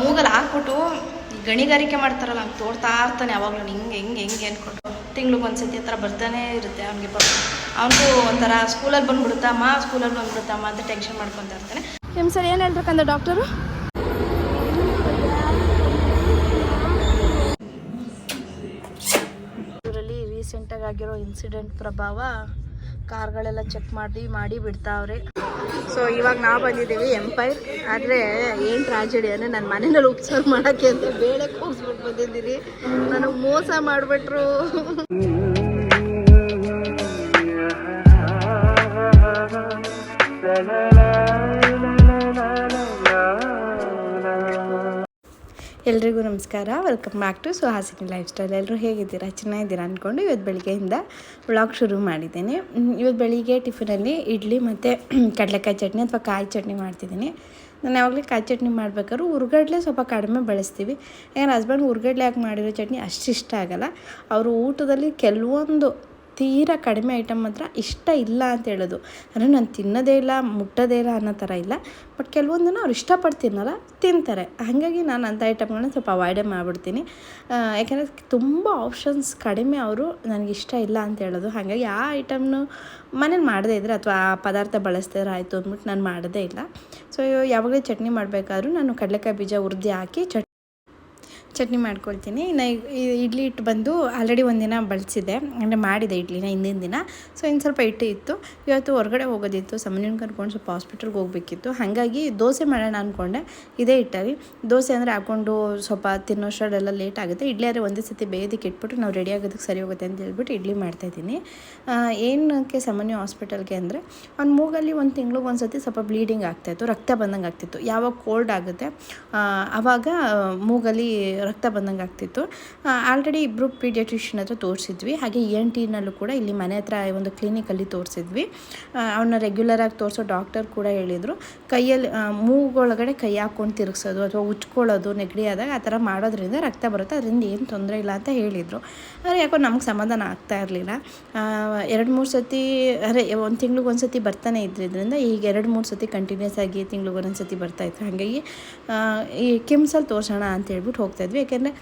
ಮೂಗಲ್ಲಿ ಹಾಕ್ಬಿಟ್ಟು ಗಣಿಗಾರಿಕೆ ಮಾಡ್ತಾರಲ್ಲ ಅವ್ನು ತೋಡ್ತಾ ಇರ್ತಾನೆ ಯಾವಾಗಲೂ. ಹಿಂಗೆ ಹಿಂಗೆ ಹಿಂಗೆ ಅಂದ್ಕೊಂಡು ತಿಂಗ್ಳಿಗೆ ಒಂದು ಸತಿ ಹತ್ರ ಬರ್ತಾನೆ ಇರುತ್ತೆ ಅವ್ನಿಗೆ ಪಾಪ ಅವನಿಗೂ ಒಂಥರ ಸ್ಕೂಲಲ್ಲಿ ಬಂದ್ಬಿಡುತ್ತಮ್ಮ ಸ್ಕೂಲಲ್ಲಿ ಬಂದ್ಬಿಡುತ್ತಮ್ಮ ಅಂತ ಟೆನ್ಷನ್ ಮಾಡ್ಕೊತಾ ಇರ್ತಾನೆ. ನಿಮ್ಮ ಸರ್ ಏನು ಹೇಳ್ಬೇಕಂದ್ರೆ ಡಾಕ್ಟರು? ಇದರಲ್ಲಿ ರೀಸೆಂಟಾಗಿ ಆಗಿರೋ ಇನ್ಸಿಡೆಂಟ್ ಪ್ರಭಾವ ಕಾರ್ಗಳೆಲ್ಲ ಚೆಕ್ ಮಾಡಿ ಮಾಡಿ ಬಿಡ್ತಾವ್ರೆ. ಸೊ ಇವಾಗ ನಾವು ಬಂದಿದ್ದೀವಿ ಎಂಪೈರ್ ಆದರೆ ಏನು ಟ್ರಾಜಿಡಿ ಅಂದರೆ ನನ್ನ ಮನೇಲಿ ಉಪಚಾರ ಮಾಡೋಕ್ಕೆ ಅಂತ ಬೇಳೆ ಕೂಗಿಸ್ಬಿಟ್ಟು ಬಂದಿದ್ದೀನಿ ನನಗೆ ಮೋಸ ಮಾಡಿಬಿಟ್ರು. ಎಲ್ರಿಗೂ ನಮಸ್ಕಾರ. Welcome back to Suhasini lifestyle ಎಲ್ಲರೂ ಹೇಗಿದ್ದೀರಾ? ಚೆನ್ನಾಗಿದ್ದೀರಾ ಅಂದ್ಕೊಂಡು ಇವತ್ತು ಬೆಳಿಗ್ಗೆಯಿಂದ ವ್ಲಾಗ್ ಶುರು ಮಾಡಿದ್ದೀನಿ. ಇವತ್ತು ಬೆಳಿಗ್ಗೆ ಟಿಫಿನಲ್ಲಿ ಇಡ್ಲಿ ಮತ್ತು ಕಡಲೆಕಾಯಿ ಚಟ್ನಿ ಅಥವಾ ಕಾಯಿ ಚಟ್ನಿ ಮಾಡ್ತಿದ್ದೀನಿ. ನಾನು ಯಾವಾಗಲೂ ಕಾಯಿ ಚಟ್ನಿ ಮಾಡ್ಬೇಕಾದ್ರೂ ಉರ್ಗಡ್ಲೆ ಸ್ವಲ್ಪ ಕಡಿಮೆ ಬಳಸ್ತೀವಿ. ಯಾಕಂದ್ರೆ ಹಸ್ಬೆಂಡ್ ಉರ್ಗಡ್ಲೆ ಹಾಕಿ ಮಾಡಿರೋ ಚಟ್ನಿ ಅಷ್ಟು ಇಷ್ಟ ಆಗೋಲ್ಲ. ಅವರು ಊಟದಲ್ಲಿ ಕೆಲವೊಂದು ತೀರಾ ಕಡಿಮೆ ಐಟಮ್ ಮಾತ್ರ ಇಷ್ಟ ಇಲ್ಲ ಅಂತ ಹೇಳೋದು. ಅಂದರೆ ನಾನು ತಿನ್ನೋದೇ ಇಲ್ಲ, ಮುಟ್ಟೋದೇ ಇಲ್ಲ ಅನ್ನೋ ಥರ ಇಲ್ಲ. ಬಟ್ ಕೆಲವೊಂದನ್ನು ಅವ್ರು ಇಷ್ಟಪಟ್ಟು ತಿನ್ನಲ್ಲ, ತಿಂತಾರೆ. ಹಾಗಾಗಿ ನಾನು ಅಂಥ ಐಟಮ್ಗಳನ್ನ ಸ್ವಲ್ಪ ಅವಾಯ್ಡೇ ಮಾಡಿಬಿಡ್ತೀನಿ. ಯಾಕೆಂದರೆ ತುಂಬ ಆಪ್ಷನ್ಸ್ ಕಡಿಮೆ ಅವರು ನನಗೆ ಇಷ್ಟ ಇಲ್ಲ ಅಂತ ಹೇಳೋದು. ಹಾಗಾಗಿ ಆ ಐಟಮ್ನು ಮನೇಲಿ ಮಾಡದೇ ಇದ್ದರೆ ಅಥವಾ ಆ ಪದಾರ್ಥ ಬಳಸ್ತಿದ್ರೆ ಆಯಿತು ಅಂದ್ಬಿಟ್ಟು ನಾನು ಮಾಡೋದೇ ಇಲ್ಲ. ಸೊ ಯಾವಾಗಲೇ ಚಟ್ನಿ ಮಾಡಬೇಕಾದ್ರೂ ನಾನು ಕಡಲೆಕಾಯಿ ಬೀಜ ಹುರಿದು ಹಾಕಿ ಚಟ್ ಚಟ್ನಿ ಮಾಡ್ಕೊಳ್ತೀನಿ. ಇನ್ನು ಇಡ್ಲಿ ಹಿಟ್ಟು ಬಂದು ಆಲ್ರೆಡಿ ಒಂದಿನ ಬಳಸಿದೆ ಅಂದರೆ ಮಾಡಿದೆ ಇಡ್ಲಿನ ಹಿಂದಿನ ದಿನ. ಸೊ ಇನ್ನು ಸ್ವಲ್ಪ ಹಿಟ್ಟು ಇತ್ತು. ಇವತ್ತು ಹೊರಗಡೆ ಹೋಗೋದಿತ್ತು. ಸಮನ್ಯನ ಕರ್ಕೊಂಡು ಸ್ವಲ್ಪ ಹಾಸ್ಪಿಟಲ್ಗೆ ಹೋಗಬೇಕಿತ್ತು. ಹಾಗಾಗಿ ದೋಸೆ ಮಾಡೋಣ ಅಂದ್ಕೊಂಡೆ ಇದೇ ಹಿಟ್ಟಲ್ಲಿ. ದೋಸೆ ಅಂದರೆ ಹಾಕ್ಕೊಂಡು ಸ್ವಲ್ಪ ತಿನ್ನೋಷ್ಟರಲ್ಲೆಲ್ಲ ಲೇಟ್ ಆಗುತ್ತೆ. ಇಡ್ಲಿ ಆದರೆ ಒಂದೇ ಸತಿ ಬೇಯೋದಕ್ಕೆ ಇಟ್ಬಿಟ್ಟು ನಾವು ರೆಡಿ ಆಗೋದಕ್ಕೆ ಸರಿ ಹೋಗುತ್ತೆ ಅಂತ ಹೇಳ್ಬಿಟ್ಟು ಇಡ್ಲಿ ಮಾಡ್ತಾಯಿದ್ದೀನಿ ಏನಕ್ಕೆ ಸಾಮಾನ್ಯ ಹಾಸ್ಪಿಟಲ್ಗೆ ಅಂದರೆ ಅವ್ನ ಮೂಗಲ್ಲಿ ಒಂದು ತಿಂಗ್ಳಿಗೆ ಒಂದು ಸತಿ ಸ್ವಲ್ಪ ಬ್ಲೀಡಿಂಗ್ ಆಗ್ತಾಯಿತ್ತು ರಕ್ತ ಬಂದಂಗೆ ಆಗ್ತಿತ್ತು. ಯಾವಾಗ ಕೋಲ್ಡ್ ಆಗುತ್ತೆ ಆವಾಗ ಮೂಗಲ್ಲಿ ರಕ್ತ ಬಂದಂಗೆ ಆಗ್ತಿತ್ತು. ಆಲ್ರೆಡಿ ಇಬ್ಬರು ಪೀಡಿಯಾಟ್ರಿಷಿಯನ್ ಹತ್ರ ತೋರಿಸಿದ್ವಿ. ಹಾಗೆ ಇ ಎನ್ ಟಿನಲ್ಲೂ ಕೂಡ ಇಲ್ಲಿ ಮನೆ ಹತ್ರ ಒಂದು ಕ್ಲಿನಿಕಲ್ಲಿ ತೋರಿಸಿದ್ವಿ. ಅವನ್ನ ರೆಗ್ಯುಲರಾಗಿ ತೋರಿಸೋ ಡಾಕ್ಟರ್ ಕೂಡ ಹೇಳಿದರು. ಕೈಯಲ್ಲಿ ಮೂಗೊಳಗಡೆ ಕೈ ಹಾಕ್ಕೊಂಡು ತಿರುಗಿಸೋದು ಅಥವಾ ಉಚ್ಕೊಳ್ಳೋದು ನೆಗಡಿ ಆದಾಗ ಆ ಥರ ಮಾಡೋದ್ರಿಂದ ರಕ್ತ ಬರುತ್ತೆ. ಅದರಿಂದ ಏನು ತೊಂದರೆ ಇಲ್ಲ ಅಂತ ಹೇಳಿದರು. ಆದರೆ ಯಾಕೋ ನಮ್ಗೆ ಸಮಾಧಾನ ಆಗ್ತಾ ಇರಲಿಲ್ಲ. ಎರಡು ಮೂರು ಸತಿ, ಅರೆ, ಒಂದು ತಿಂಗ್ಳಿಗೆ ಒಂದು ಸತಿ ಬರ್ತಾನೆ ಇದ್ರಿಂದ ಈಗ ಎರಡು ಮೂರು ಸತಿ ಕಂಟಿನ್ಯೂಸ್ ಆಗಿ ತಿಂಗ್ಳಿಗೆ ಒಂದೊಂದು ಸತಿ ಬರ್ತಾಯಿತ್ತು ಹಾಗಾಗಿ ಈ ಕಿಮ್ಸಲ್ಲಿ ತೋರಿಸೋಣ ಅಂತ ಹೇಳ್ಬಿಟ್ಟು ಹೋಗ್ತಾಯಿದ್ವಿ ಯಾಕೆಂದರೆ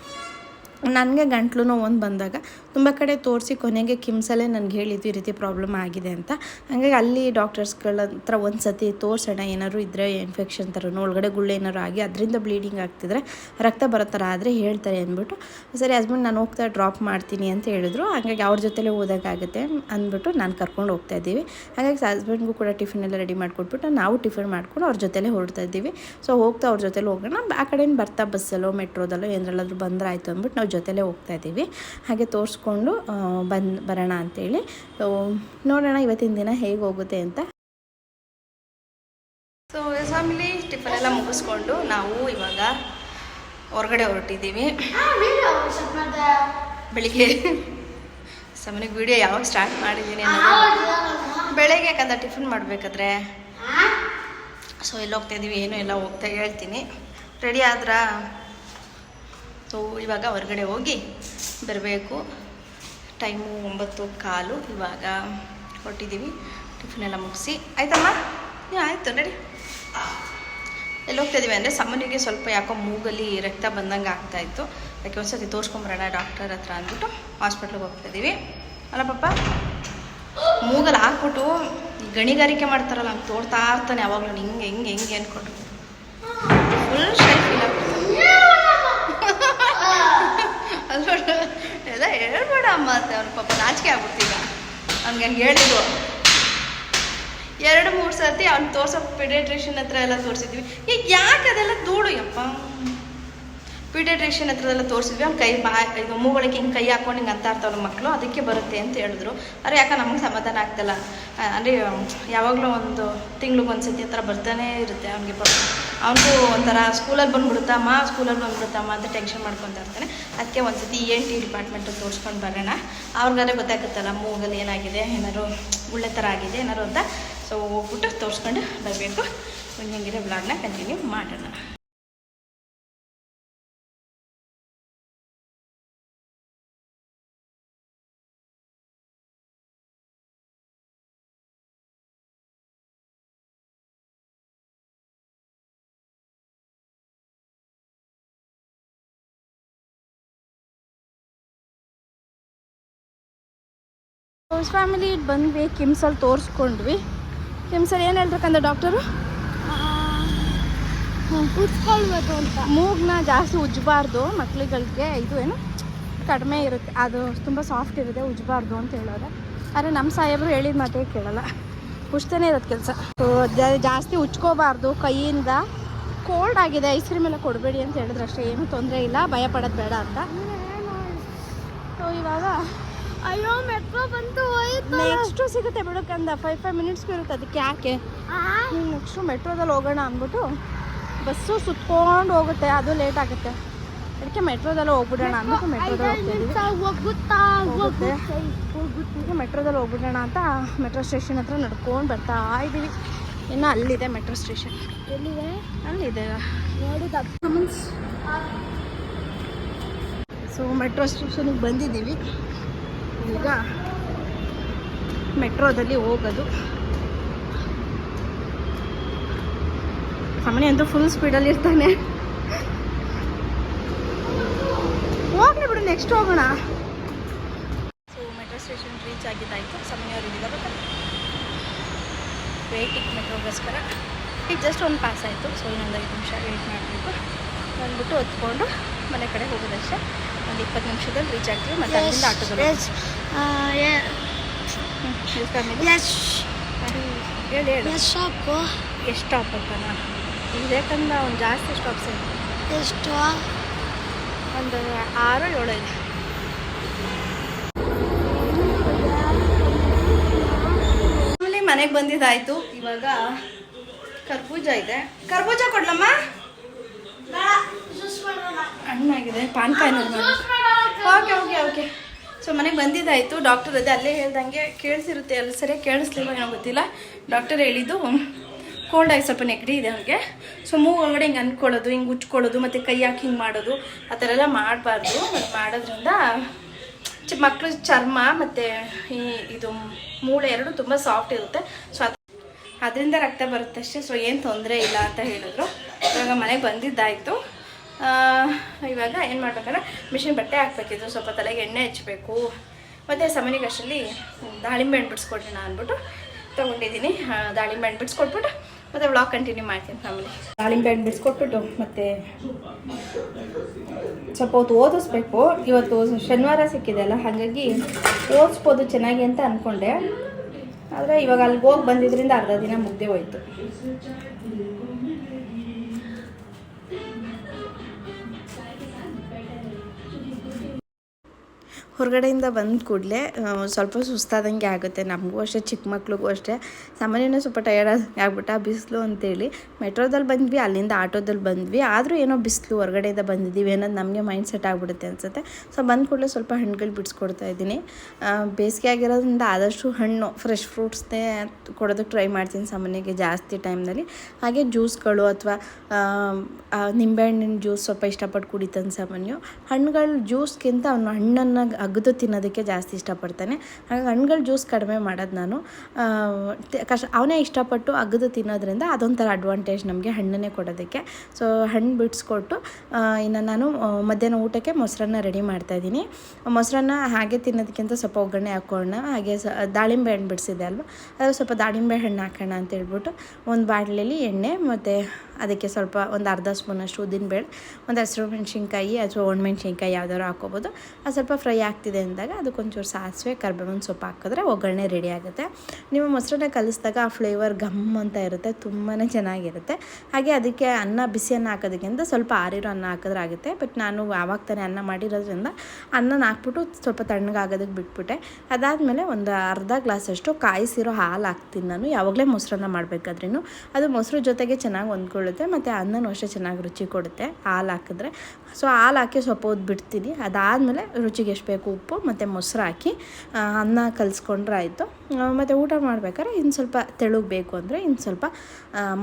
ನನಗೆ ಗಂಟ್ಲು ನೋವು ಒಂದು ಬಂದಾಗ ತುಂಬ ಕಡೆ ತೋರಿಸಿ ಕೊನೆಗೆ ಕಿಮ್ಸಲ್ಲೇ ನನಗೆ ಹೇಳಿದ್ದು ಈ ರೀತಿ ಪ್ರಾಬ್ಲಮ್ ಆಗಿದೆ ಅಂತ. ಹಾಗಾಗಿ ಅಲ್ಲಿ ಡಾಕ್ಟರ್ಸ್ಗಳ ಹತ್ರ ಒಂದು ಸತಿ ತೋರಿಸೋಣ, ಏನಾದ್ರು ಇದ್ದರೆ ಇನ್ಫೆಕ್ಷನ್ ಥರ ಒಳಗಡೆ ಗುಳ್ಳೆ ಏನಾದ್ರು ಆಗಿ ಅದರಿಂದ ಬ್ಲೀಡಿಂಗ್ ಆಗ್ತಿದ್ರೆ ರಕ್ತ ಬರೋ ಥರ ಆದರೆ ಹೇಳ್ತಾರೆ ಅಂದ್ಬಿಟ್ಟು, ಸರಿ ಹಸ್ಬೆಂಡ್ ನಾನು ಹೋಗ್ತಾ ಡ್ರಾಪ್ ಮಾಡ್ತೀನಿ ಅಂತ ಹೇಳಿದ್ರು. ಹಾಗಾಗಿ ಅವ್ರ ಜೊತೆಲೇ ಓದೋಕ್ಕಾಗುತ್ತೆ ಅಂದ್ಬಿಟ್ಟು ನಾನು ಕರ್ಕೊಂಡು ಹೋಗ್ತಾ ಇದ್ದೀವಿ. ಹಾಗಾಗಿ ಹಸ್ಬೆಂಡ್ಗೂ ಕೂಡ ಟಿಫಿನ್ ಎಲ್ಲ ರೆಡಿ ಮಾಡಿಕೊಟ್ಬಿಟ್ಟು ನಾವು ಟಿಫಿನ್ ಮಾಡ್ಕೊಂಡು ಅವ್ರ ಜೊತೆಲೇ ಹೊರಡ್ತಾ ಇದ್ದೀವಿ. ಸೊ ಹೋಗ್ತಾ ಅವ್ರ ಜೊತೆಲಿ ಹೋಗೋಣ, ಆ ಕಡೆಯಿಂದ ಬರ್ತಾ ಬಸ್ಸಲ್ಲೋ ಮೆಟ್ರೋದಲ್ಲೋ ಏನರಲ್ಲಾದ್ರೂ ಬಂದ್ರೆ ಆಯಿತು ಅಂದ್ಬಿಟ್ಟು ನಾವು ಜೊತೆಲೇ ಹೋಗ್ತಾ ಇದ್ದೀವಿ. ಹಾಗೆ ತೋರಿಸ್ಕೊಂಡು ಬಂದು ಬರೋಣ ಅಂತೇಳಿ. ಸೊ ನೋಡೋಣ ಇವತ್ತಿನ ದಿನ ಹೇಗೆ ಹೋಗುತ್ತೆ ಅಂತ. ಸೊ ಫ್ಯಾಮಿಲಿ ಟಿಫನ್ ಎಲ್ಲ ಮುಗಿಸ್ಕೊಂಡು ನಾವು ಇವಾಗ ಹೊರಗಡೆ ಹೊರಟಿದ್ದೀವಿ. ಬೆಳಿಗ್ಗೆ. ಸಮನಿಗೆ ವಿಡಿಯೋ ಯಾವಾಗ ಸ್ಟಾರ್ಟ್ ಮಾಡಿದ್ದೀನಿ ಬೆಳಗ್ಗೆ ಯಾಕಂದ್ರೆ ಟಿಫಿನ್ ಮಾಡಬೇಕಾದ್ರೆ. ಸೊ ಎಲ್ಲಿ ಹೋಗ್ತಾ ಇದ್ದೀವಿ ಏನು ಎಲ್ಲ ಹೋಗ್ತಾ ಹೇಳ್ತೀನಿ. ರೆಡಿ ಆದ್ರಾ? ಸೊ ಇವಾಗ ಹೊರಗಡೆ ಹೋಗಿ ಬರಬೇಕು. ಟೈಮು ಒಂಬತ್ತು ಕಾಲು ಇವಾಗ ಹೊರಟಿದ್ದೀವಿ. ಟಿಫಿನ್ ಎಲ್ಲ ಮುಗಿಸಿ. ಆಯ್ತಮ್ಮ? ನೀವು ಆಯಿತು, ನಡಿ. ಎಲ್ಲಿ ಹೋಗ್ತಾ ಇದೀವಿ ಅಂದರೆ ಸಾಮಾನ್ಯಗೆ ಸ್ವಲ್ಪ ಯಾಕೋ ಮೂಗಲ್ಲಿ ರಕ್ತ ಬಂದಂಗೆ ಆಗ್ತಾಯಿತ್ತು ಅದಕ್ಕೆ ಒಂದ್ಸತಿ ತೋರಿಸ್ಕೊಂಬರೋಣ ಡಾಕ್ಟರ್ ಹತ್ರ ಅಂದ್ಬಿಟ್ಟು ಹಾಸ್ಪಿಟ್ಲಿಗೆ ಹೋಗ್ತಾ ಇದ್ದೀವಿ ಅಲ್ಲ ಪಾಪ, ಮೂಗಲ್ಲಿ ಹಾಕ್ಬಿಟ್ಟು ಗಣಿಗಾರಿಕೆ ಮಾಡ್ತಾರಲ್ಲ, ಹಂಗೆ ತೋಡ್ತಾ ಇರ್ತಾನೆ ಯಾವಾಗಲೂ. ಹಿಂಗೆ ಹಿಂಗೆ ಹಿಂಗೆ ಅಂದ್ಕೊಂಡು. ಫುಲ್ ಅದು ಎಲ್ಲ ಹೇಳ್ಬೇಡ ಅಮ್ಮ ಅಂತ ಅವ್ನ ಪಾಪ ನಾಚಿಕೆ ಆಗ್ಬಿಡ್ತೀಗ. ಅವ್ನಿಗೆ ಹಂಗೆ ಹೇಳಿದ್ರು. ಎರಡು ಮೂರು ಸರ್ತಿ ಅವ್ನು ತೋರ್ಸೋ ಪೆಡೆಟ್ರೇಷನ್ ಹತ್ರ ಎಲ್ಲ ತೋರಿಸಿದ್ವಿ. ಈಗ ಯಾಕೆ ಅದೆಲ್ಲ ಧೂಳು ಯಪ್ಪ? ಪಿಡಿಯಾಟ್ರಿಷಿಯನ್ ಹತ್ರದೆಲ್ಲ ತೋರಿಸಿದ್ವಿ. ಅವ್ನು ಕೈ ಮಾ ಇದು ಮೂಗಳಿಗೆ ಹಿಂಗೆ ಕೈ ಹಾಕೊಂಡು ಹಿಂಗೆ ಅಂತ ಇರ್ತಾವಲ್ಲ ಮಕ್ಕಳು ಅದಕ್ಕೆ ಬರುತ್ತೆ ಅಂತ ಹೇಳಿದ್ರು. ಅರೆ ಯಾಕೆ ನಮಗೆ ಸಮಾಧಾನ ಆಗ್ತಲ್ಲ. ಆ, ಅಂದರೆ ಯಾವಾಗಲೂ ಒಂದು ತಿಂಗ್ಳಿಗೆ ಒಂದು ಸತಿ ಹತ್ರ ಬರ್ತಾನೆ ಇರುತ್ತೆ ಅವ್ನಿಗೆ ಅವನಿಗೂ ಒಂಥರ ಸ್ಕೂಲಲ್ಲಿ ಬಂದುಬಿಡುತ್ತಮ್ಮ ಸ್ಕೂಲಲ್ಲಿ ಬಂದ್ಬಿಡುತ್ತಮ್ಮ ಅಂತ ಟೆನ್ಷನ್ ಮಾಡ್ಕೊತಾ ಇರ್ತಾನೆ. ಅದಕ್ಕೆ ಒಂದು ಸತಿ ಎನ್ ಟಿ ಡಿಪಾರ್ಟ್ಮೆಂಟಲ್ಲಿ ತೋರಿಸ್ಕೊಂಡು ಬರೋಣ. ಅವ್ರಿಗಾದ್ರೆ ಗೊತ್ತಾಗುತ್ತಲ್ಲ ಮೂಗಲ್ಲಿ ಏನಾಗಿದೆ ಏನಾದ್ರು ಒಳ್ಳೆ ಥರ ಆಗಿದೆ ಏನಾರು ಅಂತ. ಸೊ ಹೋಗ್ಬಿಟ್ಟು ತೋರಿಸ್ಕೊಂಡು ಬರಬೇಕು. ಹಿಂಗಿರೋ ಬ್ಲಾಗ್ನ ಕಂಟಿನ್ಯೂ ಮಾಡೋಣ. ಫಸ್ಟ್ ಫ್ಯಾಮಿಲಿ ಬಂದ್ವಿ ಕಿಮ್ಸಲ್ಲಿ ತೋರಿಸ್ಕೊಂಡ್ವಿ. ಕಿಮ್ಸಲ್ಲಿ ಏನು ಹೇಳ್ಬೇಕಂದ್ರೆ ಡಾಕ್ಟರು ಕೂತ್ಕೊಳ್ಬೇಕು ಅಂತ. ಮೂಗ್ನ ಜಾಸ್ತಿ ಉಜ್ಜಬಾರ್ದು ಮಕ್ಳುಗಳಿಗೆ ಇದು ಏನು ಕಡಿಮೆ ಇರುತ್ತೆ. ಅದು ತುಂಬ ಸಾಫ್ಟ್ ಇರುತ್ತೆ ಉಜ್ಜಬಾರ್ದು ಅಂತ ಹೇಳೋರೆ ಆದರೆ ನಮ್ಮ ಸಾಹೇಬರು ಹೇಳಿದ ಮಾತೇ ಕೇಳಲ್ಲ. ಉಜ್ತಾನೆ ಇರೋದು ಕೆಲಸ. ಜಾಸ್ತಿ ಉಜ್ಕೋಬಾರ್ದು ಕೈಯಿಂದ. ಕೋಲ್ಡ್ ಆಗಿದೆ ಐಸ್ ಕ್ರೀಮ್ ಎಲ್ಲ ಕೊಡಬೇಡಿ ಅಂತ ಹೇಳಿದ್ರೆ ಅಷ್ಟೇ ಏನೂ ತೊಂದರೆ ಇಲ್ಲ ಭಯ ಪಡೋದು ಬೇಡ ಅಂತ. ಸೊ ಇವಾಗ ಅಯ್ಯೋ ಮೆಟ್ರೋ ಬಂತು ಹೋಯ್ತು ನೆಕ್ಸ್ಟು ಸಿಗುತ್ತೆ ಕಂದ. ಫೈವ್ ಫೈವ್ ಮಿನಿಟ್ಸ್ ಇರುತ್ತೆ ಅದಕ್ಕೆ ಯಾಕೆ? ನೆಕ್ಸ್ಟು ಮೆಟ್ರೋದಲ್ಲಿ ಹೋಗೋಣ ಅಂದ್ಬಿಟ್ಟು ಬಸ್ಸು ಸುತ್ಕೊಂಡು ಹೋಗುತ್ತೆ. ಅದು ಲೇಟ್ ಆಗುತ್ತೆ. ಅದಕ್ಕೆ ಮೆಟ್ರೋದಲ್ಲಿ ಹೋಗ್ಬಿಡೋಣ. ಅಂದ್ಬಿಟ್ಟು ಮೆಟ್ರೋದಲ್ಲಿ ಮೆಟ್ರೋದಲ್ಲಿ ಹೋಗ್ಬಿಡೋಣ ಅಂತ ಮೆಟ್ರೋ ಸ್ಟೇಷನ್ ಹತ್ರ ನಡ್ಕೊಂಡು ಬರ್ತಾ ಇದ್ದೀವಿ ಇನ್ನು ಅಲ್ಲಿದೆ ಮೆಟ್ರೋ ಸ್ಟೇಷನ್. ಎಲ್ಲಿದೆ? ಅಲ್ಲಿದೆ. ಸೊ ಮೆಟ್ರೋ ಸ್ಟೇಷನಿಗೆ ಬಂದಿದ್ದೀವಿ. ಈಗ ಮೆಟ್ರೋದಲ್ಲಿ ಹೋಗೋದು. ಸಾಮಾನ್ಯ ಅಂತೂ ಫುಲ್ ಸ್ಪೀಡಲ್ಲಿ ಇರ್ತಾನೆ. ಹೋಗ್ಲಿ ಬಿಡು ನೆಕ್ಸ್ಟ್ ಹೋಗೋಣ. ಸೊ ಮೆಟ್ರೋ ಸ್ಟೇಷನ್ ರೀಚ್ ಆಗಿದ್ದಾಯಿತು. ಸಾಮಾನ್ಯ ಅವರಿದ್ದಾರೆ ವೇಟಿಂಗ್ ಮೆಟ್ರೋಗೋಸ್ಕರ. ಈಗ ಜಸ್ಟ್ ಒಂದು ಪಾಸ್ ಆಯಿತು. ಸೊ ಇನ್ನೊಂದು ಐದು ನಿಮಿಷ ವೇಟ್ ಮಾಡಬೇಕು. ಬಂದ್ಬಿಟ್ಟು ಹೊತ್ಕೊಂಡು ಮನೆ ಕಡೆ ಹೋಗೋದಷ್ಟೇ. ಒಂದು ಇಪ್ಪತ್ತು ನಿಮಿಷದಲ್ಲಿ ರೀಚ್ ಆಗ್ತೀವಿ ಮತ್ತು ಅಲ್ಲಿಂದ ಆಟೋದಲ್ಲಿ ಎಸ್ ಹೇಳಿ ಹೇಳು. ಎಸ್ ಶಾಪು ಎಷ್ಟು ಸ್ಟಾಪ್ ಅಂತಾನ? ವಿವೇಕಂದ ಒಂದು ಜಾಸ್ತಿ ಸ್ಟಾಪ್ಸ್ ಇದೆ. ಎಷ್ಟು ಒಂದು ಆರು ಏಳು ಇದೆ. ಆಮೇಲೆ ಮನೆಗೆ ಬಂದಿದ್ದಾಯ್ತು. ಇವಾಗ ಕರ್ಬೂಜ ಇದೆ. ಕರ್ಬೂಜ ಕೊಡ್ಲಮ್ಮ? ಹಣ್ಣಾಗಿದೆ, ಪಾನ್ ಓಕೆ ಓಕೆ ಓಕೆ ಸೊ ಮನೆಗೆ ಬಂದಿದ್ದಾಯಿತು. ಡಾಕ್ಟರ್ ಅದೇ ಅಲ್ಲೇ ಹೇಳ್ದಂಗೆ ಕೇಳಿಸಿರುತ್ತೆ. ಅಲ್ಲಿ ಸರಿ ಕೇಳಿಸ್ಲಿಲ್ಲ, ಏನೋ ಗೊತ್ತಿಲ್ಲ. ಡಾಕ್ಟರ್ ಹೇಳಿದ್ದು ಕೋಲ್ಡ್ ಆಗಿ ಸ್ವಲ್ಪ ನೆಗಡಿ ಇದೆ ಅವ್ರಿಗೆ ಸೊ ಮೂಗು ಒಳಗಡೆ ಹಿಂಗೆ ಅಂದ್ಕೊಳ್ಳೋದು, ಹಿಂಗೆ ಉಚ್ಕೊಳ್ಳೋದು, ಮತ್ತು ಕೈ ಹಾಕಿ ಹಿಂಗೆ ಮಾಡೋದು, ಆ ಥರ ಎಲ್ಲ ಮಾಡಬಾರ್ದು. ಮಾಡೋದ್ರಿಂದ ಚಿ ಮಕ್ಕಳು ಚರ್ಮ ಮತ್ತು ಈ ಇದು ಮೂಳೆ ಎರಡು ತುಂಬ ಸಾಫ್ಟ್ ಇರುತ್ತೆ. ಸೊ ಅದರಿಂದ ರಕ್ತ ಬರುತ್ತೆ ಅಷ್ಟೇ. ಸೊ ಏನು ತೊಂದರೆ ಇಲ್ಲ ಅಂತ ಹೇಳಿದ್ರು. ಇವಾಗ ಮನೆಗೆ ಬಂದಿದ್ದಾಯಿತು. ಇವಾಗ ಏನು ಮಾಡ್ಬೇಕಂದ್ರೆ ಮಿಷಿನ್ ಬಟ್ಟೆ ಹಾಕ್ಬೇಕಿತ್ತು. ಸ್ವಲ್ಪ ತಲೆಗೆ ಎಣ್ಣೆ ಹಚ್ಚಬೇಕು ಮತ್ತು ಸಮನಿಗೆ ಅಷ್ಟರಲ್ಲಿ ದಾಳಿಂಬೆ ಹಣ್ಣು ಬಿಡಿಸ್ಕೊಡ್ರಿ ನಾನು ಅಂದ್ಬಿಟ್ಟು ತೊಗೊಂಡಿದ್ದೀನಿ. ದಾಳಿಂಬೆ ಹಣ್ಣು ಬಿಡಿಸ್ಕೊಟ್ಬಿಟ್ಟು ಮತ್ತು ವ್ಲಾಗ್ ಕಂಟಿನ್ಯೂ ಮಾಡ್ತೀನಿ ಫ್ಯಾಮಿಲಿ ದಾಳಿಂಬೆ ಹಣ್ಣು ಬಿಡಿಸ್ಕೊಟ್ಬಿಟ್ಟು ಮತ್ತು ಸ್ವಲ್ಪ ಹೊತ್ತು ಓದಿಸ್ಬೇಕು. ಇವತ್ತು ಶನಿವಾರ ಸಿಕ್ಕಿದೆ ಅಲ್ಲ, ಹಾಗಾಗಿ ಓದಿಸ್ಬೋದು ಚೆನ್ನಾಗಿ ಅಂತ ಅಂದ್ಕೊಂಡೆ ಆದರೆ ಇವಾಗ ಅಲ್ಲಿಗೆ ಹೋಗಿ ಬಂದಿದ್ದರಿಂದ ಅರ್ಧ ದಿನ ಮುಗ್ದೆ ಹೋಯ್ತು. ಹೊರಗಡೆಯಿಂದ ಬಂದ ಕೂಡಲೇ ಸ್ವಲ್ಪ ಸುಸ್ತಾದಂಗೆ ಆಗುತ್ತೆ. ನಮಗೂ ಅಷ್ಟೇ, ಚಿಕ್ಕ ಮಕ್ಳಿಗೂ ಅಷ್ಟೇ. ಸಾಮಾನ್ಯನ ಸ್ವಲ್ಪ ಟಯರ್ಡ್ ಆ, ಬಿಸಿಲು ಅಂತೇಳಿ ಮೆಟ್ರೋದಲ್ಲಿ ಬಂದ್ವಿ, ಅಲ್ಲಿಂದ ಆಟೋದಲ್ಲಿ ಬಂದ್ವಿ. ಆದರೂ ಏನೋ ಬಿಸಿಲು ಹೊರಗಡೆಯಿಂದ ಬಂದಿದ್ದೀವಿ ಅನ್ನೋದು ನಮಗೆ ಮೈಂಡ್ ಸೆಟ್ ಆಗಿಬಿಡುತ್ತೆ ಅನ್ಸುತ್ತೆ. ಸೊ ಬಂದ ಕೂಡಲೇ ಸ್ವಲ್ಪ ಹಣ್ಣುಗಳು ಬಿಡಿಸ್ಕೊಡ್ತಾ ಇದ್ದೀನಿ. ಬೇಸಿಗೆ ಆಗಿರೋದ್ರಿಂದ ಆದಷ್ಟು ಹಣ್ಣು ಫ್ರೆಶ್ ಫ್ರೂಟ್ಸ್ನೇ ಕೊಡೋದಕ್ಕೆ ಟ್ರೈ ಮಾಡ್ತೀನಿ ಸಾಮಾನ್ಯಕ್ಕೆ ಜಾಸ್ತಿ ಟೈಮ್ನಲ್ಲಿ ಹಾಗೆ ಜ್ಯೂಸ್ಗಳು ಅಥವಾ ನಿಂಬೆಹಣ್ಣಿನ ಜ್ಯೂಸ್ ಸ್ವಲ್ಪ ಇಷ್ಟಪಟ್ಟು ಕುಡಿತಾನೆ ಸಾಮಾನ್ಯ. ಹಣ್ಣುಗಳು ಜ್ಯೂಸ್ಗಿಂತ ಅವನು ಹಣ್ಣನ್ನು ಅಗದು ತಿನ್ನೋದಕ್ಕೆ ಜಾಸ್ತಿ ಇಷ್ಟಪಡ್ತಾನೆ. ಹಾಗಾಗಿ ಹಣ್ಣುಗಳ ಜ್ಯೂಸ್ ಕಡಿಮೆ ಮಾಡೋದು ನಾನು. ಕಷ್ಟ ಅವನೇ ಇಷ್ಟಪಟ್ಟು ಅಗದು ತಿನ್ನೋದ್ರಿಂದ ಅದೊಂಥರ ಅಡ್ವಾಂಟೇಜ್ ನಮಗೆ ಹಣ್ಣನ್ನೇ ಕೊಡೋದಕ್ಕೆ. ಸೊ ಹಣ್ಣು ಬಿಡಿಸ್ಕೊಟ್ಟು ಇನ್ನು ನಾನು ಮಧ್ಯಾಹ್ನ ಊಟಕ್ಕೆ ಮೊಸರನ್ನ ರೆಡಿ ಮಾಡ್ತಾಯಿದ್ದೀನಿ ಮೊಸರನ್ನ ಹಾಗೆ ತಿನ್ನೋದಕ್ಕಿಂತ ಸ್ವಲ್ಪ ಒಗ್ಗರಣೆ ಹಾಕೋಣ ಹಾಗೆ ಸ, ದಾಳಿಂಬೆ ಹಣ್ಣು ಬಿಡಿಸಿದೆ ಅಲ್ವಾ? ಅದು ಸ್ವಲ್ಪ ದಾಳಿಂಬೆ ಹಣ್ಣು ಹಾಕೋಣ ಅಂತ ಹೇಳ್ಬಿಟ್ಟು ಒಂದು ಬಾಟ್ಲಲ್ಲಿ ಎಣ್ಣೆ ಮತ್ತು ಅದಕ್ಕೆ ಸ್ವಲ್ಪ ಒಂದು ಅರ್ಧ ಸ್ಪೂನಷ್ಟು ಉದ್ದಿನಬೇಳೆ, ಒಂದು ಹಸಿರು ಮೆಣಸಿನ್ಕಾಯಿ ಅಥವಾ ಒಣಮೆಣ್ಸಿನ್ಕಾಯಿ ಯಾವ್ದಾದ್ರು ಹಾಕೋಬೋದು ಅದು ಸ್ವಲ್ಪ ಫ್ರೈ ಆಗ್ತಿದೆ ಅಂದಾಗ ಅದಕ್ಕೊಂಚೂರು ಸಾಸಿವೆ, ಕರ್ಬೇವಿನ ಸೊಪ್ಪು ಹಾಕಿದ್ರೆ ಒಗ್ಗರಣೆ ರೆಡಿ ಆಗುತ್ತೆ. ನಿಮ್ಮ ಮೊಸರನ್ನ ಕಲಿಸಿದಾಗ ಆ ಫ್ಲೇವರ್ ಗಮ್ ಅಂತ ಇರುತ್ತೆ ತುಂಬಾ ಚೆನ್ನಾಗಿರುತ್ತೆ. ಹಾಗೆ ಅದಕ್ಕೆ ಅನ್ನ ಬಿಸಿ ಅನ್ನ ಹಾಕೋದಕ್ಕಿಂತ ಸ್ವಲ್ಪ ಆರಿರೋ ಅನ್ನ ಹಾಕಿದ್ರೆ ಆಗುತ್ತೆ. ಬಟ್ ನಾನು ಯಾವಾಗ ತಾನೇ ಅನ್ನ ಮಾಡಿರೋದ್ರಿಂದ ಅನ್ನನ ಹಾಕ್ಬಿಟ್ಟು ಸ್ವಲ್ಪ ತಣ್ಣಗಾಗೋದಕ್ಕೆ ಬಿಟ್ಬಿಟ್ಟೆ. ಅದಾದಮೇಲೆ ಒಂದು ಅರ್ಧ ಗ್ಲಾಸಷ್ಟು ಕಾಯಿಸಿರೋ ಹಾಲು ಹಾಕ್ತೀನಿ ನಾನು. ಯಾವಾಗಲೇ ಮೊಸರನ್ನ ಮಾಡಬೇಕಾದ್ರೂ ಅದು ಮೊಸರು ಜೊತೆಗೆ ಚೆನ್ನಾಗಿ ಹೊಂದ್ಕೊಳ್ಳುತ್ತೆ, ಮತ್ತು ಅನ್ನನೂ ಅಷ್ಟೇ ಚೆನ್ನಾಗಿ ರುಚಿ ಕೊಡುತ್ತೆ ಹಾಲು ಹಾಕಿದ್ರೆ. ಸೊ ಹಾಲು ಹಾಕಿ ಸ್ವಲ್ಪ ಹೊತ್ತು ಬಿಡ್ತೀನಿ ಅದಾದಮೇಲೆ ರುಚಿಗೆ ಎಷ್ಟು ಬೇಕು ಉಪ್ಪು ಮತ್ತು ಮೊಸರು ಹಾಕಿ ಅನ್ನ ಕಲಿಸ್ಕೊಂಡ್ರೆ ಆಯಿತು. ಮತ್ತು ಊಟ ಮಾಡ್ಬೇಕಾದ್ರೆ ಇನ್ನು ಸ್ವಲ್ಪ ತೆಳುಗೆ ಬೇಕು ಅಂದರೆ ಇನ್ನು ಸ್ವಲ್ಪ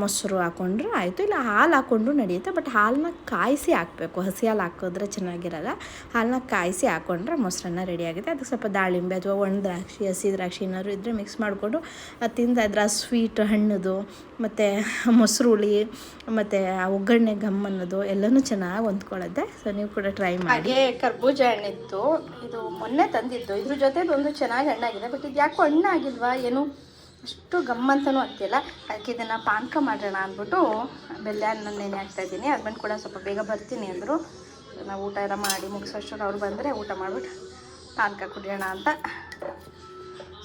ಮೊಸರು ಹಾಕ್ಕೊಂಡ್ರೆ ಆಯಿತು. ಇಲ್ಲ, ಹಾಲು ಹಾಕ್ಕೊಂಡ್ರು ನಡೆಯುತ್ತೆ ಬಟ್ ಹಾಲನ್ನ ಕಾಯಿಸಿ ಹಾಕಬೇಕು. ಹಸಿ ಹಾಲು ಹಾಕಿದ್ರೆ ಚೆನ್ನಾಗಿರಲ್ಲ. ಹಾಲನ್ನ ಕಾಯಿಸಿ ಹಾಕ್ಕೊಂಡ್ರೆ ಮೊಸರನ್ನ ರೆಡಿ ಆಗುತ್ತೆ. ಅದಕ್ಕೆ ಸ್ವಲ್ಪ ದಾಳಿಂಬೆ ಅಥವಾ ಒಣ ದ್ರಾಕ್ಷಿ, ಹಸಿ ದ್ರಾಕ್ಷಿ ಏನಾದ್ರು ಇದ್ದರೆ ಮಿಕ್ಸ್ ಮಾಡಿಕೊಂಡು, ಆ ಸ್ವೀಟ್ ಹಣ್ಣದು, ಮತ್ತು ಮೊಸರು ಹುಳಿ ಮತ್ತು ಒಗ್ಗರಣೆ ಗಮ್ ಅನ್ನೋದು ಎಲ್ಲನೂ ಚೆನ್ನಾಗಿ ಹೊಂದ್ಕೊಳ್ಳುತ್ತೆ. ಸೊ ನೀವು ಕೂಡ ಟ್ರೈ ಮಾಡಿ. ಕರ್ಬೂಜ ಹಣ್ಣಿತ್ತು. ಇದು ಮೊನ್ನೆ ತಂದಿದ್ದು. ಇದ್ರ ಜೊತೆ ಒಂದು ಚೆನ್ನಾಗಿ ಹಣ್ಣಾಗಿದೆ. ಬಟ್ ಇದು ಯಾಕೋ ಹಣ್ಣಾಗಿಲ್ವಾ? ಏನು? ಅಷ್ಟು ಗಮ್ಮಂತನೂ ಆಗ್ತಿಲ್ಲ. ಅದಕ್ಕೆ ಇದನ್ನು ಪಾನಕ ಮಾಡೋಣ ಅಂದ್ಬಿಟ್ಟು ಬೆಲ್ಲ ಹಣ್ಣು ನೆನೆ ಹಾಕ್ತಾ ಇದ್ದೀನಿ. ಹಸ್ಬೆಂಡ್ ಕೂಡ ಸ್ವಲ್ಪ ಬೇಗ ಬರ್ತೀನಿ ಅಂದರು. ನಾವು ಊಟ ಎಲ್ಲ ಮಾಡಿ ಮುಗಿಸೋಷ್ಟು ಅವ್ರು ಬಂದರೆ ಊಟ ಮಾಡಿಬಿಟ್ಟು ಪಾನಕ ಕುಡಿಯೋಣ ಅಂತ.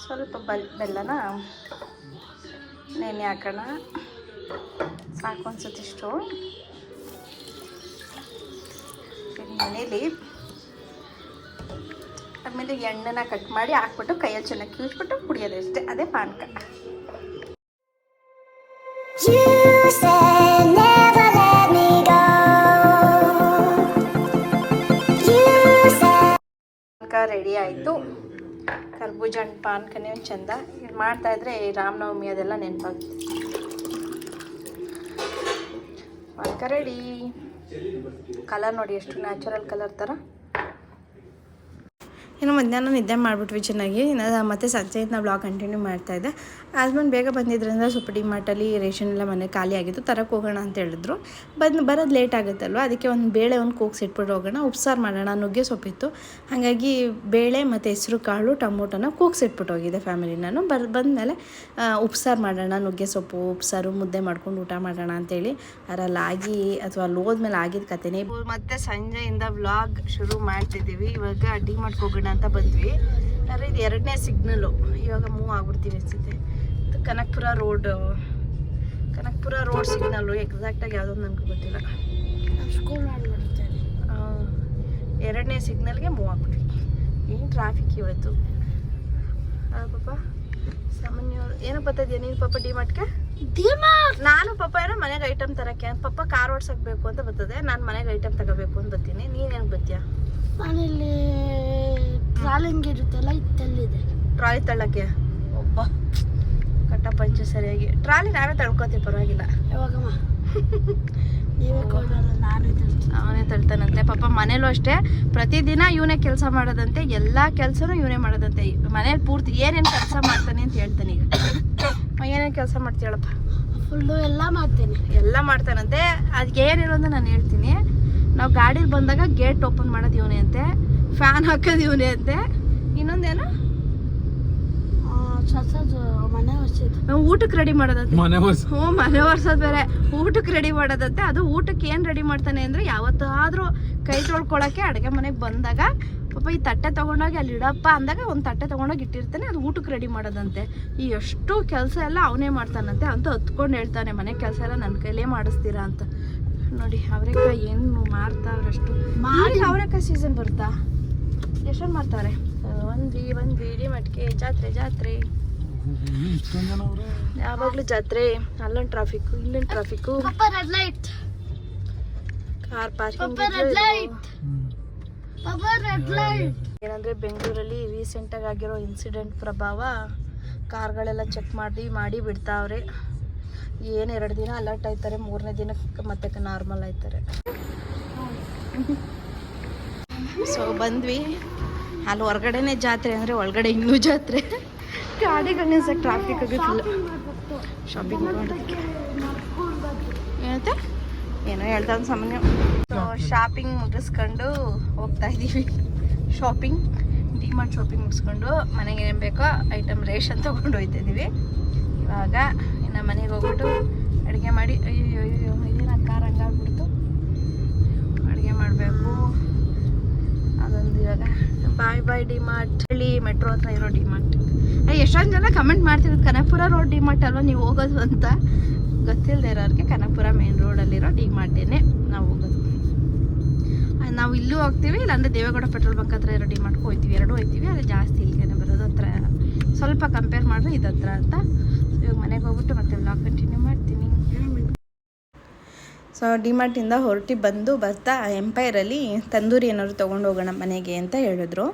ಸ್ವಲ್ಪ ಬಲ್ ಬೆಲ್ಲನ ನೆನೆ ಹಾಕೋಣ. ಸಾಕು ಅನ್ಸುತ್ತಿಷ್ಟು ಮನೇಲಿ ಆಮೇಲೆ ಎಣ್ಣೆನ ಕಟ್ ಮಾಡಿ ಹಾಕ್ಬಿಟ್ಟು ಕೈಯಲ್ಲಿ ಚೆನ್ನಾಗಿ ಕೀಳ್ಬಿಟ್ಟು ಕುಡಿಯೋದು ಅಷ್ಟೇ ಅದೇ ಪಾನಕ. ಪಾನಕ ರೆಡಿ ಆಯಿತು. ಕರ್ಬೂಜ ಹಣ್ಣು ಪಾನಕನೇ ಒಂದು ಚಂದ. ಇದು ಮಾಡ್ತಾ ಇದ್ರೆ ರಾಮನವಮಿ ಅದೆಲ್ಲ ನೆನಪಾಗುತ್ತೆ ಪಾನಕ ರೆಡಿ ಕಲರ್ ನೋಡಿ ಎಷ್ಟು ನ್ಯಾಚುರಲ್ ಕಲರ್ ಥರ ಇನ್ನು ಮಧ್ಯಾಹ್ನ ನಿದ್ದೆ ಮಾಡಿಬಿಟ್ವಿ ಚೆನ್ನಾಗಿ. ಮತ್ತು ಸಂಜೆಯಿಂದ ಬ್ಲಾಗ್ ಕಂಟಿನ್ಯೂ ಮಾಡ್ತಾ ಇದ್ದೆ. ಹಸ್ಬೆಂಡ್ ಬೇಗ ಬಂದಿದ್ರಿಂದ ಸ್ವಲ್ಪ ಡಿಮಾರ್ಟಲ್ಲಿ ರೇಷನ್ ಎಲ್ಲ ಮನೆ ಖಾಲಿ ಆಗಿತ್ತು. ತರಕ್ಕೆ ಹೋಗೋಣ ಅಂತ ಹೇಳಿದ್ರು. ಬಂದು ಬರೋದು ಲೇಟ್ ಆಗುತ್ತಲ್ವ? ಅದಕ್ಕೆ ಒಂದು ಬೇಳೆ ಒಂದು ಕೂಗ್ಸಿಟ್ಬಿಟ್ಟು ಹೋಗೋಣ. ಉಪ್ಸಾರು ಮಾಡೋಣ. ನುಗ್ಗೆ ಸೊಪ್ಪಿತ್ತು ಹಾಗಾಗಿ ಬೇಳೆ ಮತ್ತು ಹೆಸರು ಕಾಳು, ಟೊಮೊಟೊನ ಕೂಗ್ಸಿಟ್ಬಿಟ್ಟು ಹೋಗಿದ್ದೆ ಫ್ಯಾಮಿಲಿ ನಾನು. ಬರ್, ಬಂದಮೇಲೆ ಉಪ್ಸಾರು ಮಾಡೋಣ, ನುಗ್ಗೆ ಸೊಪ್ಪು, ಉಪ್ಸಾರು, ಮುದ್ದೆ ಮಾಡ್ಕೊಂಡು ಊಟ ಮಾಡೋಣ ಅಂತೇಳಿ. ಅದರಲ್ಲಿ ಆಗಿ ಅಥವಾ ಅಲ್ಲಿ ಹೋದ್ಮೇಲೆ ಆಗಿದ್ದ ಕತೆನೇ. ಮತ್ತೆ ಸಂಜೆಯಿಂದ ವ್ಲಾಗ್ ಶುರು ಮಾಡ್ತಿದ್ದೀವಿ. ಇವಾಗ ಅಡ್ಡಿ ಹೋಗೋಣ ಅಂತ ಬಂದ್ವಿ. ಅಂದರೆ ಇದು ಎರಡನೇ ಸಿಗ್ನಲು. ಇವಾಗ ಮೂವ್ ಆಗ್ಬಿಡ್ತೀವಿ ಅನಿಸುತ್ತೆ. ಇದು Kanakapura road Kanakapura road signal ಎಕ್ಸಾಕ್ಟಾಗಿ ಯಾವುದೋ ನನಗೆ ಗೊತ್ತಿಲ್ಲ. ಸ್ಕೂಲ್ ಎರಡನೇ ಸಿಗ್ನಲ್ಗೆ ಮೂವ್ ಆಗ್ಬಿಟ್ವಿ. ಏನು ಟ್ರಾಫಿಕ್ ಇವತ್ತು? ಪಾಪ ಸಾಮಾನ್ಯ ಏನೋ ಬರ್ತದ್ಯಾ ನೀನು ಪಾಪ ಡಿ ಡಿಮಾರ್ಟ್ ನಾನು ಪಪ್ಪ ಏನೋ ಮನೆಗೆ ಐಟಮ್ ತರಕ್ಕೆ. ಪಪ್ಪ ಕಾರ್ ಓಡ್ಸಕ್ ಬೇಕು ಅಂತ ಬರ್ತದೆ. ನಾನು ಮನೆಗೆ ಐಟಮ್ ತಗೋಬೇಕು ಅಂತ ಬರ್ತೀನಿ ನೀನೇನು ಬರ್ತೀಯ ಮನೇಲಿ ಟ್ರಾಲಿಂಗ್ ಇರುತ್ತಲ್ಲ ಇತ್ತಲ್ಲಿದೆ ಟ್ರಾಲಿ ತಳ್ಳಕ್ಕೆ? ಒಬ್ಬ. ಕಟ್ಟ ಪಂಚ ಸರಿಯಾಗಿ. ಟ್ರಾಲಿ ನಾವೇ ತಳ್ಕೊತೀವಿ ಪರವಾಗಿಲ್ಲ. ಯಾವಾಗಮ್ಮ ನಾನು ಅವನೇ ತಳ್ತಾನಂತೆ. ಪಾಪ ಮನೇಲೂ ಅಷ್ಟೇ. ಪ್ರತಿದಿನ ಇವನೇ ಕೆಲಸ ಮಾಡೋದಂತೆ. ಎಲ್ಲ ಕೆಲಸನೂ ಇವನೇ ಮಾಡೋದಂತೆ. ಮನೇಲಿ ಪೂರ್ತಿ ಏನೇನು ಕೆಲಸ ಮಾಡ್ತಾನೆ ಅಂತ ಹೇಳ್ತಾನೆ ಈಗ. ಏನೇನು ಕೆಲಸ ಮಾಡ್ತೀಯಳಪ್ಪ? ಫುಲ್ಲು ಎಲ್ಲ ಮಾಡ್ತೇನೆ. ಎಲ್ಲ ಮಾಡ್ತಾನಂತೆ. ಅದಕ್ಕೆ ಏನಿರೋ ಅಂತ ನಾನು ಹೇಳ್ತೀನಿ. ನಾವು ಗಾಡೀಲಿ ಬಂದಾಗ ಗೇಟ್ ಓಪನ್ ಮಾಡೋದು ಇವನೇ ಅಂತೆ. ಫ್ಯಾನ್ ಹಾಕೋದು ಇವನೇ ಅಂತೆ. ಇನ್ನೊಂದೇನು? ಊಟಕ್ಕೆ ರೆಡಿ ಮಾಡೋದಂತೆ. ಹ್ಞೂ ಮನೆ ಒರ್ಸೋದು ಬೇರೆ. ಊಟಕ್ಕೆ ರೆಡಿ ಮಾಡೋದಂತೆ. ಅದು ಊಟಕ್ಕೆ ಏನು ರೆಡಿ ಮಾಡ್ತಾನೆ ಅಂದರೆ ಯಾವತ್ತಾದರೂ ಕೈ ತೊಳ್ಕೊಳಕ್ಕೆ ಅಡುಗೆ ಮನೆಗೆ ಬಂದಾಗ ಪಾಪ ಈ ತಟ್ಟೆ ತೊಗೊಂಡೋಗಿ ಅಲ್ಲಿ ಇಡಪ್ಪ ಅಂದಾಗ ಒಂದು ತಟ್ಟೆ ತೊಗೊಂಡೋಗಿ ಇಟ್ಟಿರ್ತಾನೆ ಅದು ಊಟಕ್ಕೆ ರೆಡಿ ಮಾಡೋದಂತೆ. ಈ ಎಷ್ಟು ಕೆಲಸ ಎಲ್ಲ ಅವನೇ ಮಾಡ್ತಾನಂತೆ ಅಂತ ಹತ್ಕೊಂಡು ಹೇಳ್ತಾನೆ ಮನೆ ಕೆಲಸ ಎಲ್ಲ ನನ್ನ ಕೈಲೇ ಮಾಡಿಸ್ತೀರಾ? ಅಂತ. ನೋಡಿ ಅವರೆಕಾಯಿ ಏನು ಮಾರ್ತಾವ್ರಷ್ಟು ಮಾಡಿ. ಅವರೆಕಾಯಿ ಸೀಸನ್ ಬರುತ್ತಾ? ಎಷ್ಟೊಂದು ಮಾಡ್ತಾರೆ? ಒಂದ್ವಿ ಒಂದು ಬೀಡಿ ಮಟ್ಕೆ ಜಾತ್ರೆ ಜಾತ್ರೆ. ಯಾವಾಗ್ಲೂ ಜಾತ್ರೆ ಅಲ್ಲೊಂದು ಟ್ರಾಫಿಕ್ಕು ಇಲ್ಲೊಂದು ಟ್ರಾಫಿಕ್ಕು ಕಾರ್ ಪಾರ್ಕಿಂಗ್ ಏನಂದ್ರೆ ಬೆಂಗಳೂರಲ್ಲಿ ರೀಸೆಂಟಾಗಿ ಆಗಿರೋ ಇನ್ಸಿಡೆಂಟ್ ಪ್ರಭಾವ ಕಾರ್ಗಳೆಲ್ಲ ಚೆಕ್ ಮಾಡಿ ಮಾಡಿ ಬಿಡ್ತಾವ್ರೆ. ಏನು ಎರಡು ದಿನ ಅಲರ್ಟ್ ಆಯ್ತಾರೆ ಮೂರನೇ ದಿನಕ್ಕೆ ಮತ್ತೆ ನಾರ್ಮಲ್ ಆಯ್ತಾರೆ. ಸೊ ಬಂದ್ವಿ. ಅಲ್ಲಿ ಹೊರಗಡೆನೆ ಜಾತ್ರೆ ಅಂದರೆ ಒಳಗಡೆ ಇನ್ನೂ ಜಾತ್ರೆ. ಗಾಡಿಗಳು ಸಹ ಟ್ರಾಫಿಕ್ ಆಗುತ್ತಿಲ್ಲ ಶಾಪಿಂಗ್ ಮಾಡೋದಕ್ಕೆ ಏನಂತೆ? ಏನೋ ಹೇಳ್ತಾ ಸಾಮಾನ್ಯ. ಶಾಪಿಂಗ್ ಮುಗಿಸ್ಕೊಂಡು ಹೋಗ್ತಾ ಇದ್ದೀವಿ ಶಾಪಿಂಗ್ ಡಿಮಾರ್ಟ್ ಶಾಪಿಂಗ್ ಮುಗಿಸ್ಕೊಂಡು ಮನೆಗೆ ಏನು ಬೇಕೋ ಐಟಮ್ ರೇಷನ್ ತೊಗೊಂಡು ಹೋಗ್ತಾ ಇದ್ದೀವಿ ಇವಾಗ ಇನ್ನು ಮನೆಗೆ ಹೋಗ್ಬಿಟ್ಟು ಅಡುಗೆ ಮಾಡಿ ಅಯ್ಯೋ ಅಯ್ಯೋ ಇದೇನ ಕಾರ್ ಹಂಗಾಗ್ಬಿಡ್ತು ಅಡುಗೆ ಮಾಡಬೇಕು. ಅದೊಂದು ಇವಾಗ. ಬಾಯ್ ಬಾಯ್ ಡಿಮಾರ್ಟ್ ಹಳ್ಳಿ ಮೆಟ್ರೋ ಹತ್ರ ಇರೋ ಡಿಮಾರ್ಟ್ ಎಷ್ಟೊಂದು ಜನ ಕಮೆಂಟ್ ಮಾಡ್ತಿದ್ರು ಕನಕಪುರ ರೋಡ್ ಡಿಮಾರ್ಟ್ ಅಲ್ವಾ ನೀವು ಹೋಗೋದು ಅಂತ. ಗೊತ್ತಿಲ್ಲದೆ ಇರೋರಿಗೆ ಕನಕಪುರ ಮೇನ್ ರೋಡಲ್ಲಿರೋ ಡಿಮಾರ್ಟೇನೆ ನಾವು ಹೋಗೋದು. ನಾವು ಇಲ್ಲೂ ಹೋಗ್ತೀವಿ, ಇಲ್ಲಾಂದರೆ ದೇವೇಗೌಡ ಪೆಟ್ರೋಲ್ ಬಂಕ್ ಹತ್ರ ರೆಡಿ ಮಾಡ್ಕೊ ಹೋಗ್ತೀವಿ ಎರಡೂ ಹೋಗ್ತೀವಿ ಆದರೆ ಜಾಸ್ತಿ ಇಲ್ಲಿಗೆ ಬರೋದು ಹತ್ರ. ಸ್ವಲ್ಪ ಕಂಪೇರ್ ಮಾಡಿದ್ರೆ ಇದು ಹತ್ರ ಅಂತ. ಇವಾಗ ಮನೆಗೆ ಹೋಗ್ಬಿಟ್ಟು ಮತ್ತೆ ವ್ಲಾಗ್ ಕಂಟಿನ್ಯೂ ಮಾಡ್ತೀನಿ. ಸೊ ಡಿಮಾರ್ಟಿಂದ ಹೊರಟಿ ಬಂದು ಬರ್ತಾ ಎಂಪೈರಲ್ಲಿ ತಂದೂರಿ ಏನಾದ್ರು ತೊಗೊಂಡು ಹೋಗೋಣ ಮನೆಗೆ ಅಂತ ಹೇಳಿದ್ರು.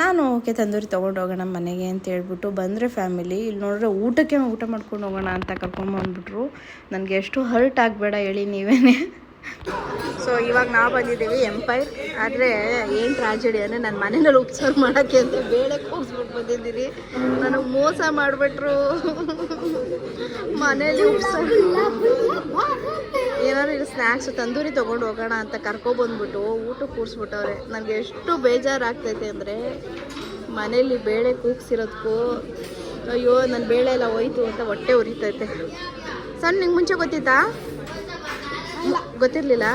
ನಾನು ಓಕೆ ತಂದೂರಿ ತೊಗೊಂಡು ಹೋಗೋಣ ಮನೆಗೆ ಅಂತ ಹೇಳ್ಬಿಟ್ಟು ಬಂದರೆ ಫ್ಯಾಮಿಲಿ ಇಲ್ಲಿ ನೋಡಿದ್ರೆ ಊಟಕ್ಕೆ ಊಟ ಮಾಡ್ಕೊಂಡು ಹೋಗೋಣ ಅಂತ ಕರ್ಕೊಂಬಂದ್ಬಿಟ್ರು ನನಗೆ ಎಷ್ಟು ಹರ್ಟ್ ಆಗಬೇಡ ಹೇಳಿ ನೀವೇನೆ. ಸೊ ಇವಾಗ ನಾವು ಬಂದಿದ್ದೀವಿ ಎಂಪೈರ್ ಆದರೆ ಏನು ಟ್ರಾಜಿಡಿ ಅಂದರೆ ನನ್ನ ಮನೆಯಲ್ಲಿ ಉಪಚಾರ ಮಾಡೋಕ್ಕೆ ಅಂತ ಬೇಳೆ ಕೂಗಿಸ್ಬಿಟ್ಟು ಬಂದಿದ್ದೀನಿ. ನನಗೆ ಮೋಸ ಮಾಡಿಬಿಟ್ರು. ಮನೇಲಿ ಉಪಚಾರ ಏನಾದ್ರು ಇಲ್ಲಿ ಸ್ನ್ಯಾಕ್ಸ್ ತಂದೂರಿ ತೊಗೊಂಡು ಹೋಗೋಣ ಅಂತ ಕರ್ಕೊಬಂದ್ಬಿಟ್ಟು ಊಟ ಕೂರಿಸ್ಬಿಟ್ಟವ್ರೆ. ನನಗೆ ಎಷ್ಟು ಬೇಜಾರಾಗ್ತೈತೆ ಅಂದರೆ ಮನೇಲಿ ಬೇಳೆ ಕೂಗ್ಸಿರೋದಕ್ಕೂ ಅಯ್ಯೋ ನನ್ನ ಬೇಳೆ ಎಲ್ಲ ಹೋಯ್ತು ಅಂತ ಹೊಟ್ಟೆ ಉರಿತೈತೆ. ಸಣ್ಣ, ನಿಂಗೆ ಮುಂಚೆ ಗೊತ್ತಿತ್ತಾ? ಗೊತ್ತಿರಲಿಲ್ಲ?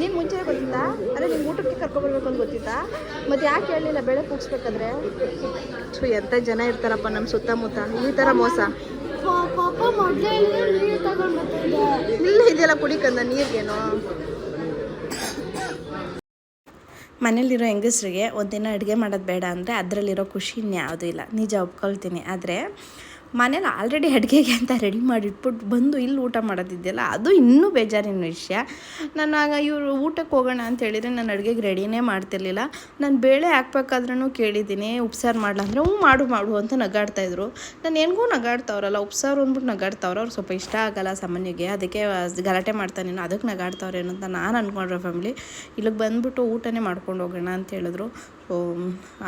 ನೀನು ಮುಂಚೆ ಗೊತ್ತಿಲ್ಲ ಅದೇ ನಿಮ್ಗೆ ಊಟಕ್ಕೆ ಕರ್ಕೊಬರ್ಬೇಕು ಅಂತ ಗೊತ್ತಿತ್ತಾ? ಮತ್ತು ಯಾಕೆ ಹೇಳಲಿಲ್ಲ ಬೆಳೆ ಕೂಗ್ಸ್ಬೇಕಾದ್ರೆ ಸೊ ಎಂಥ ಜನ ಇರ್ತಾರಪ್ಪ ನಮ್ಮ ಸುತ್ತಮುತ್ತ. ಈ ಥರ ಮೋಸ. ಪಾಪ ಮೊದಲೇ ನೀರು ತಗೊಂಡು ಬರ್ತಿದ್ದೆ. ಇಲ್ಲ ಇದೆಯಲ್ಲ ಕುಡಿಕಂದ ನೀರಿಗೇನು? ಮನೇಲಿರೋ ಹೆಂಗಸ್ರಿಗೆ ಒಂದಿನ ಅಡುಗೆ ಮಾಡೋದು ಬೇಡ ಅಂದರೆ ಅದರಲ್ಲಿರೋ ಖುಷಿ ಇನ್ಯಾವುದೂ ಇಲ್ಲ. ನಿಜ ಒಪ್ಕೊಳ್ತೀನಿ. ಆದರೆ ಮನೇಲಿ ಆಲ್ರೆಡಿ ಅಡುಗೆಗೆ ಅಂತ ರೆಡಿ ಮಾಡಿಟ್ಬಿಟ್ಟು ಬಂದು ಇಲ್ಲಿ ಊಟ ಮಾಡೋದಿದೆಯಲ್ಲ, ಅದು ಇನ್ನೂ ಬೇಜಾರಿನ ವಿಷಯ. ನಾನು ಆಗ, ಇವರು ಊಟಕ್ಕೆ ಹೋಗೋಣ ಅಂತ ಹೇಳಿದರೆ ನಾನು ಅಡುಗೆಗೆ ರೆಡಿನೇ ಮಾಡ್ತಿರ್ಲಿಲ್ಲ. ನಾನು ಬೇಳೆ ಹಾಕ್ಬೇಕಾದ್ರೂ ಕೇಳಿದ್ದೀನಿ, ಉಪ್ಸಾರು ಮಾಡಲ್ಲ ಅಂದರೆ, ಹ್ಞೂ ಮಾಡು ಮಾಡು ಅಂತ ನಗಾಡ್ತಾಯಿದ್ರು ನಾನು ಹೆಂಗೂ ನಗಾಡ್ತಾವ್ರಲ್ಲ ಉಪ್ಸಾರು ಅಂದ್ಬಿಟ್ಟು ನಗಾಡ್ತಾವ್ರ, ಅವ್ರು ಸ್ವಲ್ಪ ಇಷ್ಟ ಆಗಲ್ಲ ಸಾಮಾನ್ಯಗೆ. ಅದಕ್ಕೆ ಗಲಾಟೆ ಮಾಡ್ತಾನೇನೋ ಅದಕ್ಕೆ ನಗಾಡ್ತಾವ್ರೇನು ಅಂತ ನಾನು ಅಂದ್ಕೊಂಡ್ರೆ ಫ್ಯಾಮಿಲಿ ಇಲ್ಲಿಗೆ ಬಂದುಬಿಟ್ಟು ಊಟನೇ ಮಾಡ್ಕೊಂಡು ಹೋಗೋಣ ಅಂತ ಹೇಳಿದ್ರು.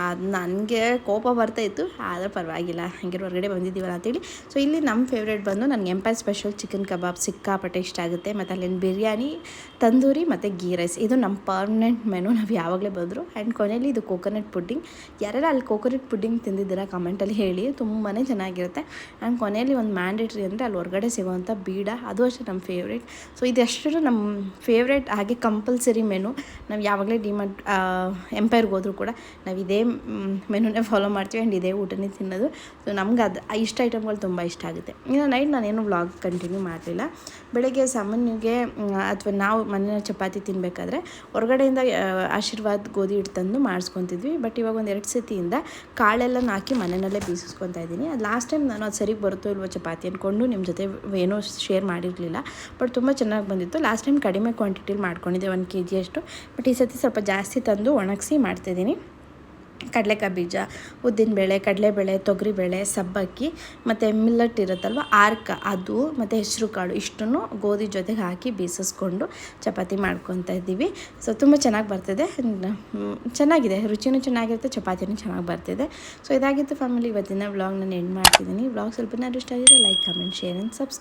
ಅದು ನನಗೆ ಕೋಪ ಬರ್ತಾ ಇತ್ತು, ಆದರೆ ಪರವಾಗಿಲ್ಲ. ಹಂಗೆ ಹೊರಗಡೆ ಬಂದಿದ್ದೀವಲ್ಲ ಅಂತೇಳಿ. ಸೊ ಇಲ್ಲಿ ನಮ್ಮ ಫೇವ್ರೇಟ್ ಬಂದು ನನಗೆ ಎಂಪೈರ್ ಸ್ಪೆಷಲ್ ಚಿಕನ್ ಕಬಾಬ್ ಸಿಕ್ಕಾಪಟ್ಟೆ ಇಷ್ಟ ಆಗುತ್ತೆ. ಮತ್ತು ಅಲ್ಲಿನ ಬಿರಿಯಾನಿ, ತಂದೂರಿ ಮತ್ತು ಗೀ ರೈಸ್ ಇದು ನಮ್ಮ ಪರ್ಮನೆಂಟ್ ಮೆನು ನಾವು ಯಾವಾಗಲೇ ಬಂದರು. ಆ್ಯಂಡ್ ಕೊನೆಯಲ್ಲಿ ಇದು ಕೋಕೋನಟ್ ಪುಡ್ಡಿಂಗ್ ಯಾರೆಲ್ಲ ಅಲ್ಲಿ ಕೋಕೋನಟ್ ಪುಡ್ಡಿಂಗ್ ತಿಂದಿದ್ದೀರಾ ಕಮೆಂಟಲ್ಲಿ ಹೇಳಿ. ತುಂಬಾ ಚೆನ್ನಾಗಿರುತ್ತೆ. ಆ್ಯಂಡ್ ಕೊನೆಯಲ್ಲಿ ಒಂದು ಮ್ಯಾಂಡೇಟ್ರಿ ಅಂದರೆ ಅಲ್ಲಿ ಹೊರಗಡೆ ಸಿಗುವಂಥ ಬೀಡ. ಅದು ಅಷ್ಟೇ ನಮ್ಮ ಫೇವ್ರೇಟ್ ಸೊ ಇದೆಷ್ಟು ನಮ್ಮ ಫೇವ್ರೇಟ್ ಹಾಗೆ ಕಂಪಲ್ಸರಿ ಮೆನು ನಾವು ಯಾವಾಗಲೇ ಡಿಮಾರ್ಟ್ ಎಂಪೈರ್ಗೆ ಹೋದರೂ ಕೂಡ ನಾವು ಇದೇ ಮೆನುನೇ ಫಾಲೋ ಮಾಡ್ತೀವಿ ಆ್ಯಂಡ್ ಇದೇ ಊಟನೇ ತಿನ್ನೋದು. ಸೊ ನಮ್ಗೆ ಅದು ಇಷ್ಟ ಐಟಮ್ಗಳು ತುಂಬ ಇಷ್ಟ ಆಗುತ್ತೆ. ಇನ್ನು ನೈಟ್ ನಾನೇನು ವ್ಲಾಗ್ ಕಂಟಿನ್ಯೂ ಮಾಡಲಿಲ್ಲ. ಬೆಳಗ್ಗೆ ಸಾಮಾನ್ಯಗೆ ಅಥವಾ ನಾವು ಮನೆಯ ಚಪಾತಿ ತಿನ್ನಬೇಕಾದ್ರೆ ಹೊರಗಡೆಯಿಂದ ಆಶೀರ್ವಾದ ಗೋಧಿ ಹಿಟ್ಟು ತಂದು ಮಾಡಿಸ್ಕೊತಿದ್ವಿ. ಬಟ್ ಇವಾಗ ಒಂದು ಎರಡು ಸತಿಯಿಂದ ಕಾಳೆಲ್ಲ ಹಾಕಿ ಮನೆಯಲ್ಲೇ ಬೀಸಿಸ್ಕೊತಾ ಇದ್ದೀನಿ. ಅದು ಲಾಸ್ಟ್ ಟೈಮ್ ನಾನು ಅದು ಸರಿಗೆ ಬರುತ್ತೋ ಇಲ್ವೋ ಚಪಾತಿ ಅಂದ್ಕೊಂಡು ನಿಮ್ಮ ಜೊತೆ ಏನೂ ಶೇರ್ ಮಾಡಿರಲಿಲ್ಲ. ಬಟ್ ತುಂಬ ಚೆನ್ನಾಗಿ ಬಂದಿತ್ತು. ಲಾಸ್ಟ್ ಟೈಮ್ ಕಡಿಮೆ ಕ್ವಾಂಟಿಟಿಲಿ ಮಾಡ್ಕೊಂಡಿದ್ದೆ, ಒಂದು ಕೆ ಜಿಯಷ್ಟು ಬಟ್ ಈ ಸತಿ ಸ್ವಲ್ಪ ಜಾಸ್ತಿ ತಂದು ಒಣಗಿಸಿ ಮಾಡ್ತಿದ್ದೀನಿ. ಕಡಲೆಕಾಯಿ ಬೀಜ, ಉದ್ದಿನ ಬೇಳೆ ಕಡಲೆಬೇಳೆ ತೊಗರಿಬೇಳೆ ಸಬ್ಬಕ್ಕಿ ಮತ್ತು ಮಿಲ್ಲಟ್ ಇರುತ್ತಲ್ವ, ಆರ್ಕ ಅದು ಮತ್ತು ಹೆಸರು ಕಾಳು ಇಷ್ಟನ್ನು ಗೋಧಿ ಜೊತೆಗೆ ಹಾಕಿ ಬೀಸಿಸ್ಕೊಂಡು ಚಪಾತಿ ಮಾಡ್ಕೊತಾ ಇದ್ದೀವಿ. ಸೊ ತುಂಬ ಚೆನ್ನಾಗಿ ಬರ್ತಿದೆ. ಚೆನ್ನಾಗಿದೆ. ರುಚಿನೂ ಚೆನ್ನಾಗಿರುತ್ತೆ, ಚಪಾತಿನೂ ಚೆನ್ನಾಗಿ ಬರ್ತಿದೆ. ಸೊ ಇದಾಗಿತ್ತು ಫ್ಯಾಮಿಲಿ ಇವತ್ತಿನ ವ್ಲಾಗ್ ನಾನು ಎಂಡ್ ಮಾಡ್ತಿದ್ದೀನಿ. ವ್ಲಾಗ್ ಸ್ವಲ್ಪ ಇಷ್ಟ ಆಗಿದೆ like comment share and subscribe